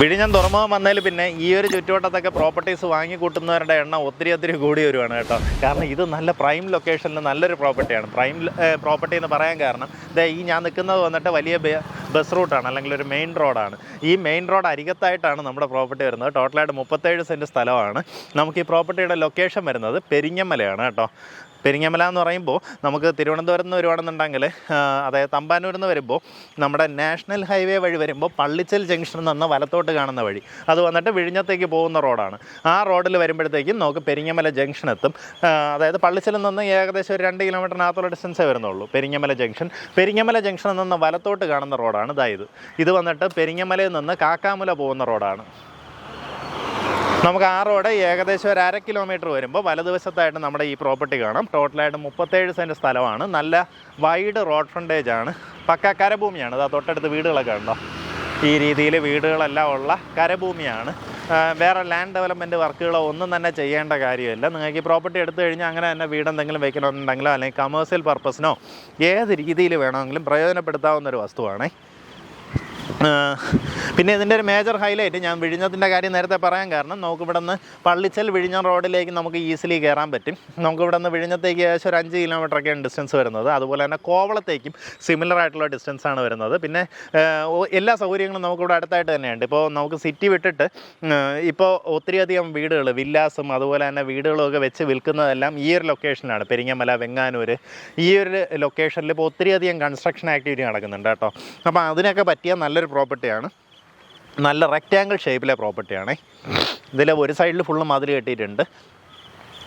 വിഴിഞ്ഞം തുറമുഖം വന്നതിൽ പിന്നെ ഈ ഒരു ചുറ്റുവട്ടത്തൊക്കെ പ്രോപ്പർട്ടീസ് വാങ്ങിക്കൂട്ടുന്നവരുടെ എണ്ണം ഒത്തിരി ഒത്തിരി കൂടി വരുവാണ് കേട്ടോ. കാരണം ഇത് നല്ല പ്രൈം ലൊക്കേഷനിൽ നല്ലൊരു പ്രോപ്പർട്ടിയാണ് പ്രൈം പ്രോപ്പർട്ടി എന്ന് പറയാൻ കാരണം ഈ ഞാൻ നിൽക്കുന്നത് വന്നിട്ട് വലിയ ബസ് റൂട്ടാണ് അല്ലെങ്കിൽ ഒരു മെയിൻ റോഡാണ് ഈ മെയിൻ റോഡ് അരികത്തായിട്ടാണ് നമ്മുടെ പ്രോപ്പർട്ടി വരുന്നത്. ടോട്ടലായിട്ട് മുപ്പത്തേഴ് സെന്റ് സ്ഥലമാണ്. നമുക്ക് ഈ പ്രോപ്പർട്ടിയുടെ ലൊക്കേഷൻ വരുന്നത് പെരിങ്ങമലയാണ് കേട്ടോ. പെരിങ്ങമല എന്ന് പറയുമ്പോൾ നമുക്ക് തിരുവനന്തപുരത്ത് നിന്ന് വരുവാണെന്നുണ്ടെങ്കിൽ അതായത് തമ്പാനൂരിൽ നിന്ന് വരുമ്പോൾ നമ്മുടെ നാഷണൽ ഹൈവേ വഴി വരുമ്പോൾ പള്ളിച്ചൽ ജംഗ്ഷനിൽ നിന്ന് വലത്തോട്ട് കാണുന്ന വഴി. അത് വന്നിട്ട് വിഴിഞ്ഞത്തേക്ക് പോകുന്ന റോഡാണ്. ആ റോഡിൽ വരുമ്പോഴത്തേക്കും നമുക്ക് പെരിങ്ങമല ജംഗ്ഷൻ എത്തും. അതായത് പള്ളിച്ചലിൽ നിന്ന് ഏകദേശം ഒരു രണ്ട് കിലോമീറ്ററിനകത്തുള്ള ഡിസ്റ്റൻസേ വരുന്നുള്ളൂ. പെരിങ്ങമല ജംഗ്ഷൻ. പെരിങ്ങമല ജംഗ്ഷനിൽ നിന്ന് വലത്തോട്ട് കാണുന്ന റോഡാണ്. ഇതായത് ഇത്. വന്നിട്ട് പെരിങ്ങമലയിൽ നിന്ന് കാക്കാമുല പോകുന്ന റോഡാണ്. നമുക്ക് ആ റോഡ് ഏകദേശം ഒരു അര കിലോമീറ്റർ വരുമ്പോൾ വലതുവശത്തായിട്ട് നമ്മുടെ ഈ പ്രോപ്പർട്ടി കാണാം. ടോട്ടലായിട്ട് മുപ്പത്തേഴ് സെന്റ് സ്ഥലമാണ്. നല്ല വൈഡ് റോഡ് ഫ്രണ്ടേജ് ആണ്. പക്ക കരഭൂമിയാണ്. ഇതാ തൊട്ടടുത്ത് വീടുകളൊക്കെ ഉണ്ടോ? ഈ രീതിയിൽ വീടുകളെല്ലാം ഉള്ള കരഭൂമിയാണ്. വേറെ ലാൻഡ് ഡെവലപ്മെന്റ് വർക്കുകളോ ഒന്നും തന്നെ ചെയ്യേണ്ട കാര്യമില്ല. നിങ്ങൾക്ക് ഈ പ്രോപ്പർട്ടി എടുത്തു കഴിഞ്ഞാൽ അങ്ങനെ തന്നെ വീടെന്തെങ്കിലും വയ്ക്കണമെന്നുണ്ടെങ്കിലോ അല്ലെങ്കിൽ കമേഴ്സ്യൽ പർപ്പസിനോ ഏത് രീതിയിൽ വേണമെങ്കിലും പ്രയോജനപ്പെടുത്താവുന്ന ഒരു വസ്തുവാണേ. പിന്നെ ഇതിന്റെ ഒരു മേജർ ഹൈലൈറ്റ് ഞാൻ വിഴിഞ്ഞത്തിന്റെ കാര്യം നേരത്തെ പറയാൻ കാരണം നമുക്ക് ഇവിടെ നിന്ന് പള്ളിച്ചൽ വിഴിഞ്ഞം റോഡിലേക്ക് നമുക്ക് ഈസിലി കയറാൻ പറ്റും. നമുക്ക് ഇവിടെ നിന്ന് വിഴിഞ്ഞത്തേക്ക് ഏകദേശം ഒരു അഞ്ച് കിലോമീറ്ററൊക്കെയാണ് ഡിസ്റ്റൻസ് വരുന്നത്. അതുപോലെ തന്നെ കോവളത്തേക്കും സിമിലർ ആയിട്ടുള്ള ഡിസ്റ്റൻസ് ആണ് വരുന്നത്. പിന്നെ എല്ലാ സൗകര്യങ്ങളും നമുക്കിവിടെ അടുത്തായിട്ട് തന്നെയുണ്ട്. ഇപ്പോൾ നമുക്ക് സിറ്റി വിട്ടിട്ട് ഇപ്പോൾ ഒത്തിരിയധികം വീടുകൾ വില്ലാസും അതുപോലെ തന്നെ വീടുകളൊക്കെ വെച്ച് വിൽക്കുന്നതെല്ലാം ഈ ഒരു ലൊക്കേഷനിലാണ് പെരിങ്ങമല വെങ്ങാനൂർ ഈ ഒരു ലൊക്കേഷനിൽ ഇപ്പോൾ ഒത്തിരിയധികം കൺസ്ട്രക്ഷൻ ആക്ടിവിറ്റി നടക്കുന്നുണ്ട് കേട്ടോ. അപ്പോൾ അതിനൊക്കെ പറ്റിയ നല്ലൊരു പ്രോപ്പർട്ടിയാണ് നല്ല റെക്റ്റാങ്കിൾ ഷേപ്പിലെ പ്രോപ്പർട്ടിയാണേ ഇതിൽ ഒരു സൈഡിൽ ഫുള്ള് മതിൽ കെട്ടിയിട്ടുണ്ട്.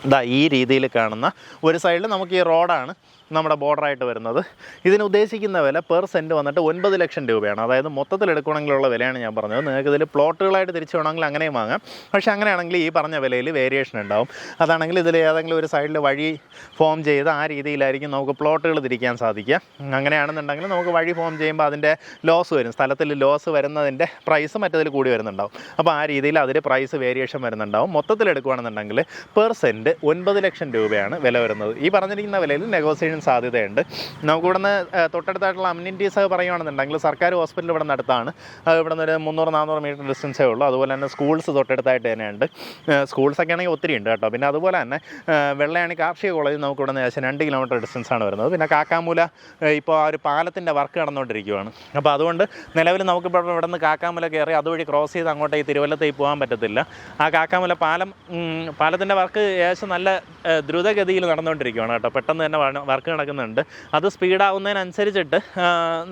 ഇതാ ഈ രീതിയിൽ കാണുന്ന ഒരു സൈഡിൽ നമുക്ക് ഈ റോഡാണ് നമ്മുടെ ബോർഡറായിട്ട് വരുന്നത്. ഇതിന് ഉദ്ദേശിക്കുന്ന വില പെർ സെന്റ് വന്നിട്ട് ഒൻപത് ലക്ഷം രൂപയാണ്. അതായത് മൊത്തത്തിൽ എടുക്കണമെങ്കിലുള്ള വിലയാണ് ഞാൻ പറഞ്ഞത്. നിങ്ങൾക്ക് ഇതിൽ പ്ലോട്ടുകളായിട്ട് തിരിച്ചു വേണമെങ്കിൽ അങ്ങനെയും വാങ്ങാം. പക്ഷേ അങ്ങനെയാണെങ്കിൽ ഈ പറഞ്ഞ വിലയിൽ വേരിയേഷൻ ഉണ്ടാവും. അതാണെങ്കിൽ ഇതിൽ ഏതെങ്കിലും ഒരു സൈഡിൽ വഴി ഫോം ചെയ്ത് ആ രീതിയിലായിരിക്കും നമുക്ക് പ്ലോട്ടുകൾ തിരിക്കാൻ സാധിക്കുക. അങ്ങനെയാണെന്നുണ്ടെങ്കിൽ നമുക്ക് വഴി ഫോം ചെയ്യുമ്പോൾ അതിന്റെ ലോസ് വരും. സ്ഥലത്തിൽ ലോസ് വരുന്നതിന്റെ പ്രൈസ് മറ്റതിൽ കൂടി വരുന്നുണ്ടാവും. അപ്പോൾ ആ രീതിയിൽ അതിൽ പ്രൈസ് വേരിയേഷൻ വരുന്നുണ്ടാവും. മൊത്തത്തിൽ എടുക്കുകയാണെന്നുണ്ടെങ്കിൽ പെർ സെന്റ് ഒൻപത് ലക്ഷം രൂപയാണ് വില വരുന്നത്. ഈ പറഞ്ഞിരിക്കുന്ന വിലയിൽ നെഗോസിയേഷൻ സാധ്യതയുണ്ട്. നമുക്കിവിടുന്ന് തൊട്ടടുത്തായിട്ടുള്ള അമ്യൂണിറ്റീസ് പറയുകയാണെന്നുണ്ടെങ്കിൽ സർക്കാർ ഹോസ്പിറ്റൽ ഇവിടെ നിന്ന് അടുത്താണ് ഇവിടെ നിന്ന് ഒരു മുന്നൂറ് നാനൂറ് മീറ്റർ ഡിസ്റ്റൻസേ ഉള്ളൂ. അതുപോലെ തന്നെ സ്കൂൾസ് തൊട്ടടുത്തായിട്ട് തന്നെയുണ്ട്. സ്കൂൾസൊക്കെ ആണെങ്കിൽ ഒത്തിരി ഉണ്ട് കേട്ടോ. പിന്നെ അതുപോലെ തന്നെ വെള്ളയാണി കാർഷിക കോളേജ് നമുക്ക് ഇവിടെ നിന്ന് ഏകദേശം രണ്ട് കിലോമീറ്റർ ഡിസ്റ്റൻസ് ആണ് വരുന്നത്. പിന്നെ കാക്കാമൂല ഇപ്പോൾ ആ ഒരു പാലത്തിന്റെ വർക്ക് നടന്നുകൊണ്ടിരിക്കുകയാണ് അപ്പോൾ അതുകൊണ്ട് നിലവിൽ നമുക്കിപ്പോൾ ഇവിടെ നിന്ന് കാക്കാമൂല കയറി അതുവഴി ക്രോസ് ചെയ്ത് അങ്ങോട്ടേക്ക് തിരുവല്ലത്തേക്ക് പോകാൻ പറ്റത്തില്ല. ആ കാക്കാമൂല പാലം പാലത്തിന്റെ വർക്ക് ഏകദേശം നല്ല ആ, ദ്രുതഗതിയിൽ നടന്നുകൊണ്ടിരിക്കുകയാണ് കേട്ടോ. പെട്ടെന്ന് തന്നെ വർക്ക് നടക്കുന്നുണ്ട്. അത് സ്പീഡാവുന്നതിനനുസരിച്ചിട്ട്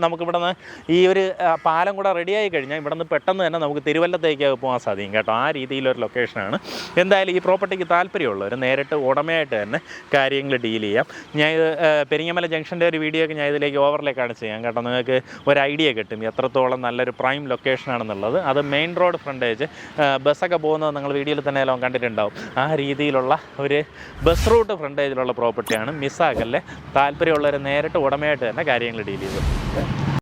നമുക്കിവിടെ നിന്ന് ഈ ഒരു പാലം കൂടെ റെഡിയായി കഴിഞ്ഞാൽ ഇവിടെ നിന്ന് പെട്ടെന്ന് തന്നെ നമുക്ക് തിരുവല്ലത്തേക്ക് പോകാൻ സാധിക്കും കേട്ടോ. ആ രീതിയിലൊരു ലൊക്കേഷനാണ്. എന്തായാലും ഈ പ്രോപ്പർട്ടിക്ക് താല്പര്യമുള്ളവർ നേരിട്ട് ഉടമയായിട്ട് തന്നെ കാര്യങ്ങൾ ഡീൽ ചെയ്യാം. ഞാൻ ഇത് പെരിങ്ങമല ജംഗ്ഷന്റെ ഒരു വീഡിയോ ഒക്കെ ഞാൻ ഇതിലേക്ക് ഓവർലേ കാണിച്ച് ചെയ്യാം കേട്ടോ. നിങ്ങൾക്ക് ഒരു ഐഡിയ കിട്ടും എത്രത്തോളം നല്ലൊരു പ്രൈം ലൊക്കേഷനാണെന്നുള്ളത് അത് മെയിൻ റോഡ് ഫ്രണ്ടേജ് ബസ്സൊക്കെ പോകുന്നത് നിങ്ങൾ വീഡിയോയിൽ തന്നെ എല്ലാം കണ്ടിട്ടുണ്ടാവും. ആ രീതിയിലുള്ള ഒരു ബസ് റൂട്ട് ഫ്രണ്ടേജിലുള്ള പ്രോപ്പർട്ടിയാണ് മിസ്സാക്കല്ലേ? താല്പര്യമുള്ളവർ നേരിട്ട് ഉടമയായിട്ട് തന്നെ കാര്യങ്ങൾ ഡീൽ ചെയ്തു.